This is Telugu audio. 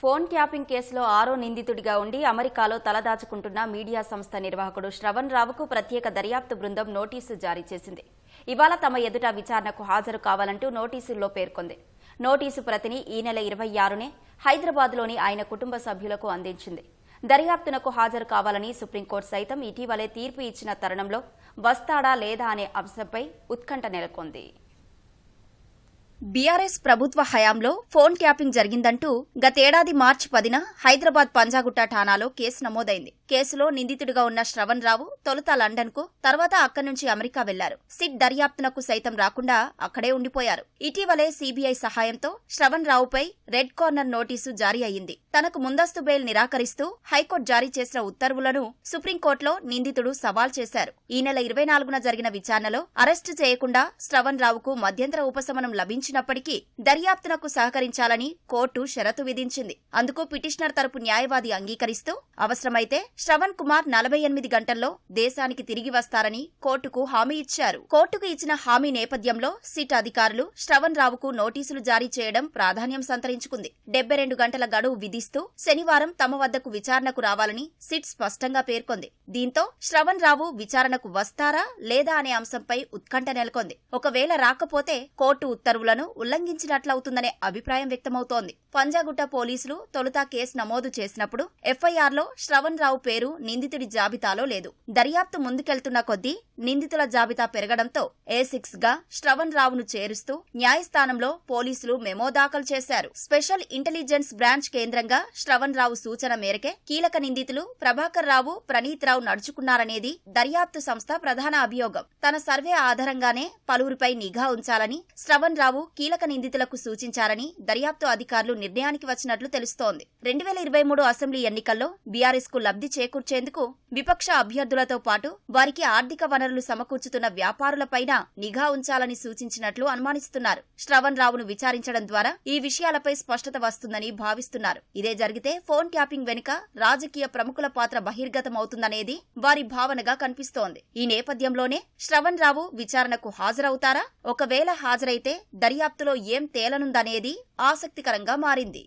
ఫోన్ ట్యాపింగ్ కేసులో ఆరో నిందితుడిగా ఉండి అమెరికాలో తలదాచుకుంటున్న మీడియా సంస్థ నిర్వాహకుడు శ్రవణ్ రావుకు ప్రత్యేక దర్యాప్తు బృందం నోటీసు జారీ చేసింది. ఇవాళ తమ ఎదుట విచారణకు హాజరు కావాలంటూ నోటీసుల్లో పేర్కొంది. నోటీసు ప్రతిని ఈ నెల ఇరవై ఆరునే హైదరాబాద్లోని ఆయన కుటుంబ సభ్యులకు అందించింది. దర్యాప్తునకు హాజరు కావాలని సుప్రీంకోర్టు సైతం ఇటీవలే తీర్పు ఇచ్చిన తరుణంలో వస్తాడా లేదా అనే అంశంపై ఉత్కంఠ నెలకొంది. బీఆర్ఎస్ ప్రభుత్వ హయాంలో ఫోన్ ట్యాపింగ్ జరిగిందంటూ గతేడాది మార్చి పదిన హైదరాబాద్ పంజాగుట్ట ఠాణాలో కేసు నమోదైంది. కేసులో నిందితుడిగా ఉన్న శ్రవణ్ రావు తొలుత లండన్కు తర్వాత అక్కడి నుంచి అమెరికా వెళ్ళారు. సిట్ దర్యాప్తునకు సైతం రాకుండా అక్కడే ఉండిపోయారు. ఇటీవలే సీబీఐ సహాయంతో శ్రవణ్ రావుపై రెడ్ కార్నర్ నోటీసు జారీ అయ్యింది. తనకు ముందస్తు బెయిల్ నిరాకరిస్తూ హైకోర్టు జారీ చేసిన ఉత్తర్వులను సుప్రీంకోర్టులో నిందితుడు సవాల్ చేశారు. ఈ నెల ఇరవై నాలుగున జరిగిన విచారణలో అరెస్టు చేయకుండా శ్రవణ్ రావుకు మధ్యంతర ఉపశమనం లభించినప్పటికీ దర్యాప్తునకు సహకరించాలని కోర్టు షరతు విధించింది. అందుకు పిటిషనర్ తరపు న్యాయవాది అంగీకరిస్తూ అవసరమైతే శ్రవణ్ కుమార్ నలభై ఎనిమిది గంటల్లో దేశానికి తిరిగి వస్తారని కోర్టుకు హామీ ఇచ్చారు. కోర్టుకు ఇచ్చిన హామీ నేపథ్యంలో సిట్ అధికారులు శ్రవణ్ రావుకు నోటీసులు జారీ చేయడం ప్రాధాన్యం సంతరించుకుంది. డెబ్బై రెండు గంటల గడువు విధిస్తూ శనివారం తమ వద్దకు విచారణకు రావాలని సిట్ స్పష్టంగా పేర్కొంది. దీంతో శ్రవణ్ రావు విచారణకు వస్తారా లేదా అనే అంశంపై ఉత్కంఠ నెలకొంది. ఒకవేళ రాకపోతే కోర్టు ఉత్తర్వులను ఉల్లంఘించినట్లవుతుందనే అభిప్రాయం వ్యక్తమవుతోంది. పంజాగుట్ట పోలీసులు తొలుత కేసు నమోదు చేసినప్పుడు ఎఫ్ఐఆర్లో శ్రవణ్ రావు పేరు నిందితుడి జాబితాలో లేదు. దర్యాప్తు ముందుకెళ్తున్న కొద్దీ నిందితుల జాబితా పెరగడంతో ఏ సిక్స్గా శ్రవణ్ రావును చేరుస్తూ న్యాయస్థానంలో పోలీసులు మెమో దాఖలు చేశారు. స్పెషల్ ఇంటెలిజెన్స్ బ్రాంచ్ కేంద్రంగా శ్రవణ్ రావు సూచన మేరకే కీలక నిందితులు ప్రభాకర్ రావు ప్రణీత్ రావు నడుచుకున్నారనేది దర్యాప్తు సంస్థ ప్రధాన అభియోగం. తన సర్వే ఆధారంగానే పలువురిపై నిఘా ఉంచాలని శ్రవణ్ రావు కీలక నిందితులకు సూచించారని దర్యాప్తు అధికారులు నిర్ణయానికి వచ్చినట్లు తెలుస్తోంది. రెండు వేల ఇరవై మూడు అసెంబ్లీ ఎన్నికల్లో బీఆర్ఎస్కు లబ్ధి చేకూర్చేందుకు విపక్ష అభ్యర్థులతో పాటు వారికి ఆర్థిక వనరులు సమకూర్చుతున్న వ్యాపారులపైన నిఘా ఉంచాలని సూచించినట్లు అనుమానిస్తున్నారు. శ్రవణ్ రావును విచారించడం ద్వారా ఈ విషయాలపై స్పష్టత వస్తుందని భావిస్తున్నారు. ఇదే జరిగితే ఫోన్ ట్యాపింగ్ వెనుక రాజకీయ ప్రముఖుల పాత్ర బహిర్గతమవుతుందనేది వారి భావనగా కనిపిస్తోంది. ఈ నేపథ్యంలోనే శ్రవణ్ రావు విచారణకు హాజరవుతారా? ఒకవేళ హాజరైతే దర్యాప్తులో ఏం తేలనుందనేది ఆసక్తికరంగా మారింది.